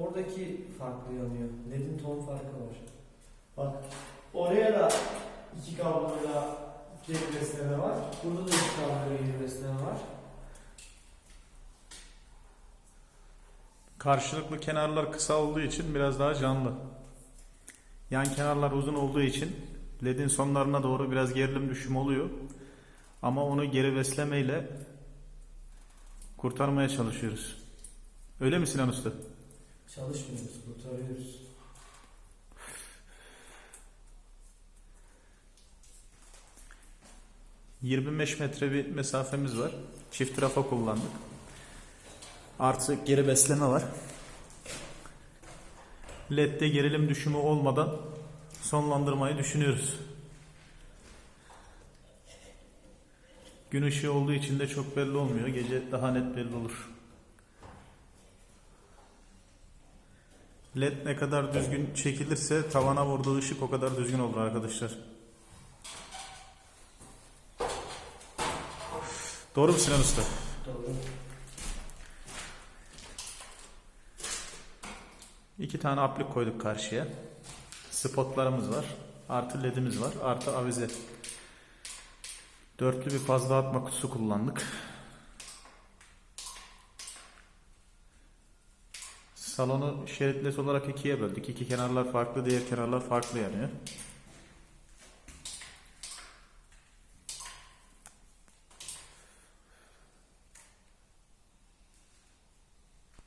oradaki farklı yanıyor. LED'in ton farkı var. Bak oraya da iki kabloyla geri besleme var. Burada da iki kabloyla geri besleme var. Karşılıklı kenarlar kısa olduğu için biraz daha canlı. Yan kenarlar uzun olduğu için ledin sonlarına doğru biraz gerilim düşümü oluyor. Ama onu geri beslemeyle kurtarmaya çalışıyoruz. Öyle mi Sinan Usta? Çalışmıyoruz, kurtarıyoruz. ...25 metre bir mesafemiz var. Çift rafa kullandık. Artı geri besleme var. LED'de gerilim düşümü olmadan sonlandırmayı düşünüyoruz. Gün ışığı olduğu için de çok belli olmuyor. Gece daha net belli olur. LED ne kadar düzgün çekilirse tavana vurduğu ışık o kadar düzgün olur arkadaşlar. Doğru mu Sinan Usta? Doğru. İki tane aplik koyduk karşıya. Spotlarımız var. Artı ledimiz var. Artı avize. Dörtlü bir fazla atma kutusu kullandık. Salonu şerit led olarak ikiye böldük. İki kenarlar farklı, diğer kenarlar farklı yanıyor.